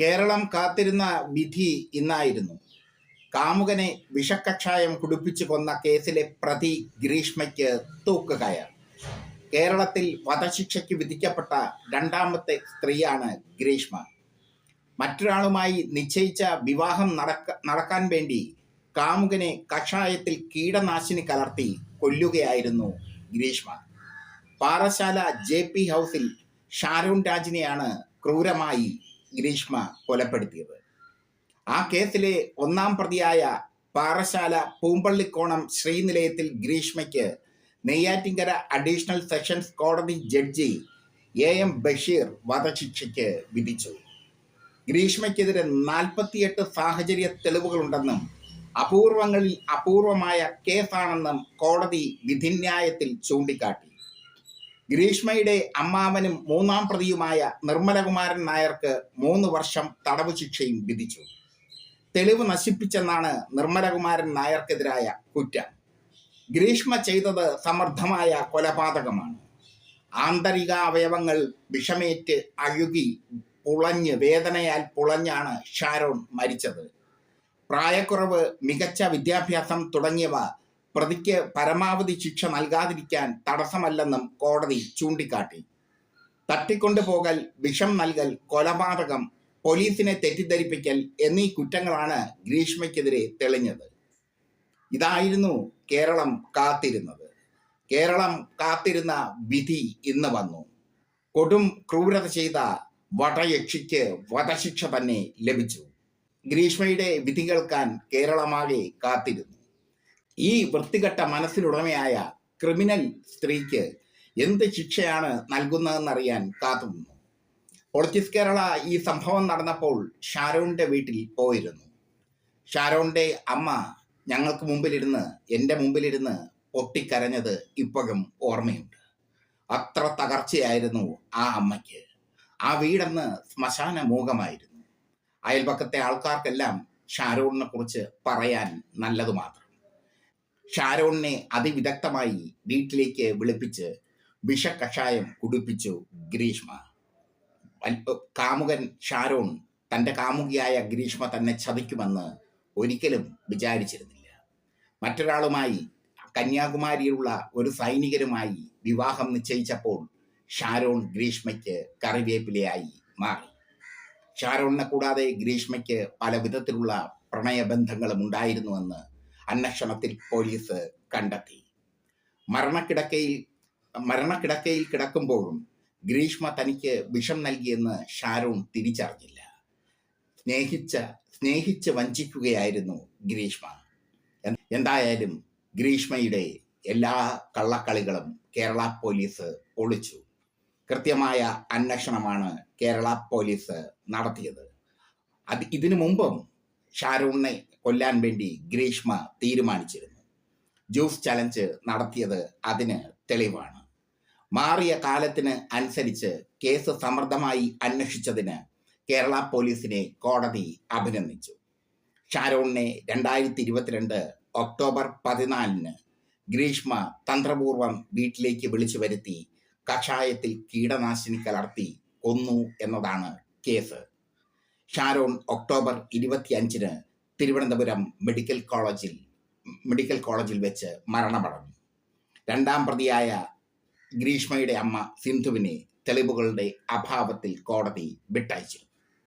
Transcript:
കേരളം കാത്തിരുന്ന വിധി ഇന്നായിരുന്നു. കാമുകനെ വിഷക്കഷായം കുടിപ്പിച്ചു കൊന്ന കേസിലെ പ്രതി ഗ്രീഷ്മയ്ക്ക് തൂക്കുകയർ കേരളത്തിൽ വധശിക്ഷയ്ക്ക് വിധിക്കപ്പെട്ട രണ്ടാമത്തെ സ്ത്രീയാണ് ഗ്രീഷ്മ. മറ്റൊരാളുമായി നിശ്ചയിച്ച വിവാഹം നടക്ക നടക്കാൻ വേണ്ടി കാമുകനെ കഷായത്തിൽ കീടനാശിനി കലർത്തി കൊല്ലുകയായിരുന്നു ഗ്രീഷ്മ. പാറശാല ജെ പി ഹൗസിൽ ഷാരൂൺ രാജിനെയാണ് ക്രൂരമായി ഗ്രീഷ്മ കൊലപ്പെടുത്തിയത്. ആ കേസിലെ ഒന്നാം പ്രതിയായ പാറശാല പൂമ്പള്ളിക്കോണം ശ്രീനിലയത്തിൽ ഗ്രീഷ്മയ്ക്ക് നെയ്യാറ്റിങ്കര അഡീഷണൽ സെഷൻസ് കോടതി ജഡ്ജി എ എം ബഷീർ വധശിക്ഷയ്ക്ക് വിധിച്ചു. ഗ്രീഷ്മയ്ക്കെതിരെ നാൽപ്പത്തിയെട്ട് സാഹചര്യ തെളിവുകളുണ്ടെന്നും അപൂർവങ്ങളിൽ അപൂർവമായ കേസാണെന്നും കോടതി വിധിന്യായത്തിൽ ചൂണ്ടിക്കാട്ടി. ഗ്രീഷ്മയുടെ അമ്മാവനും മൂന്നാം പ്രതിയുമായ നിർമ്മലകുമാരൻ നായർക്ക് മൂന്ന് വർഷം തടവ് ശിക്ഷയും വിധിച്ചു. തെളിവ് നശിപ്പിച്ചെന്നാണ് നിർമ്മലകുമാരൻ നായർക്കെതിരായ കുറ്റം. ഗ്രീഷ്മ ചെയ്തത് സമർത്ഥമായ കൊലപാതകമാണ്. ആന്തരിക അവയവങ്ങൾ വിഷമേറ്റ് അഴുകി പുളഞ്ഞ് വേദനയാൽ പുളഞ്ഞാണ് ഷാരോൺ മരിച്ചത്. പ്രായക്കുറവ് മികച്ച വിദ്യാഭ്യാസം തുടങ്ങിയവ പ്രതിക്ക് പരമാവധി ശിക്ഷ നൽകാതിരിക്കാൻ തടസ്സമല്ലെന്നും കോടതി ചൂണ്ടിക്കാട്ടി. തട്ടിക്കൊണ്ടുപോകൽ വിഷം നൽകൽ കൊലപാതകം പോലീസിനെ തെറ്റിദ്ധരിപ്പിക്കൽ എന്നീ കുറ്റങ്ങളാണ് ഗ്രീഷ്മയ്ക്കെതിരെ തെളിഞ്ഞത്. ഇതായിരുന്നു കേരളം കാത്തിരുന്നത്. കേരളം കാത്തിരുന്ന വിധി ഇന്ന് വന്നു. കൊടും ക്രൂരത ചെയ്ത വടയക്ഷിക്ക് വധശിക്ഷ തന്നെ ലഭിച്ചു. ഗ്രീഷ്മയുടെ വിധി കേൾക്കാൻ കേരളമാകെ കാത്തിരുന്നു. ഈ വൃത്തികെട്ട മനസ്സിനുടമയായ ക്രിമിനൽ സ്ത്രീക്ക് എന്ത് ശിക്ഷയാണ് നൽകുന്നതെന്നറിയാൻ കാത്തുനിന്നു. പൊളിറ്റിക്സ് കേരള ഈ സംഭവം നടന്നപ്പോൾ ഷാരോണിന്റെ വീട്ടിൽ പോയിരുന്നു. ഷാരോണിന്റെ അമ്മ ഞങ്ങൾക്ക് മുമ്പിലിരുന്ന് എന്റെ മുമ്പിലിരുന്ന് പൊട്ടിക്കരഞ്ഞത് ഇപ്പോഴും ഓർമ്മയുണ്ട്. അത്ര തകർച്ചയായിരുന്നു ആ അമ്മയ്ക്ക്. ആ വീടെന്ന് ശ്മശാന മൂകമായിരുന്നു. അയൽപക്കത്തെ ആൾക്കാർക്കെല്ലാം ഷാരോണിനെ കുറിച്ച് പറയാൻ നല്ലത് മാത്രം. ഷാരോണിനെ അതിവിദഗ്ധമായി വീട്ടിലേക്ക് വിളിപ്പിച്ച് വിഷകഷായം കുടിപ്പിച്ചു ഗ്രീഷ്മ. കാമുകൻ ഷാരോൺ തന്റെ കാമുകിയായ ഗ്രീഷ്മ തന്നെ ചതിക്കുമെന്ന് ഒരിക്കലും വിചാരിച്ചിരുന്നില്ല. മറ്റൊരാളുമായി കന്യാകുമാരിയിലുള്ള ഒരു സൈനികരുമായി വിവാഹം നിശ്ചയിച്ചപ്പോൾ ഷാരോൺ ഗ്രീഷ്മയ്ക്ക് കറിവേപ്പിലയായി മാറി. ഷാരോണിനെ കൂടാതെ ഗ്രീഷ്മയ്ക്ക് പല വിധത്തിലുള്ള പ്രണയബന്ധങ്ങളും ഉണ്ടായിരുന്നുവെന്ന് അന്വേഷണത്തിൽ പോലീസ് കണ്ടെത്തി. മരണക്കിടക്കയിൽ മരണക്കിടക്കയിൽ കിടക്കുമ്പോഴും ഗ്രീഷ്മ തനിക്ക് വിഷം നൽകിയെന്ന് ഷാരൂൺ തിരിച്ചറിഞ്ഞില്ല. സ്നേഹിച്ച സ്നേഹിച്ച് വഞ്ചിക്കുകയായിരുന്നു ഗ്രീഷ്മ. എന്തായാലും ഗ്രീഷ്മയുടെ എല്ലാ കള്ളക്കളികളും കേരള പോലീസ് ഒളിച്ചു. കൃത്യമായ അന്വേഷണമാണ് കേരള പോലീസ് നടത്തിയത്. അത് ഇതിനു മുമ്പും ഷാരൂണിനെ കൊല്ലാൻ വേണ്ടി ഗ്രീഷ്മ തീരുമാനിച്ചിരുന്നു. ജ്യൂസ് ചലഞ്ച് നടത്തിയത് അതിന് തെളിവാണ്. മാറിയ കാലത്തിന് അനുസരിച്ച് കേസ് സമർത്ഥമായി അന്വേഷിച്ചതിന് കേരള പോലീസിനെ കോടതി അഭിനന്ദിച്ചു. ഷാരോണിനെ രണ്ടായിരത്തി ഇരുപത്തിരണ്ട് ഒക്ടോബർ പതിനാലിന് ഗ്രീഷ്മ തന്ത്രപൂർവം വീട്ടിലേക്ക് വിളിച്ചു വരുത്തി കഷായത്തിൽ കീടനാശിനി കലർത്തി കൊന്നു എന്നതാണ് കേസ്. ഷാരോൺ ഒക്ടോബർ ഇരുപത്തിയഞ്ചിന് തിരുവനന്തപുരം മെഡിക്കൽ കോളേജിൽ മെഡിക്കൽ കോളേജിൽ വെച്ച് മരണമടഞ്ഞു. രണ്ടാം പ്രതിയായ ഗ്രീഷ്മയുടെ അമ്മ സിന്ധുവിനെ തെളിവുകളുടെ അഭാവത്തിൽ കോടതി വിട്ടയച്ചിരുന്നു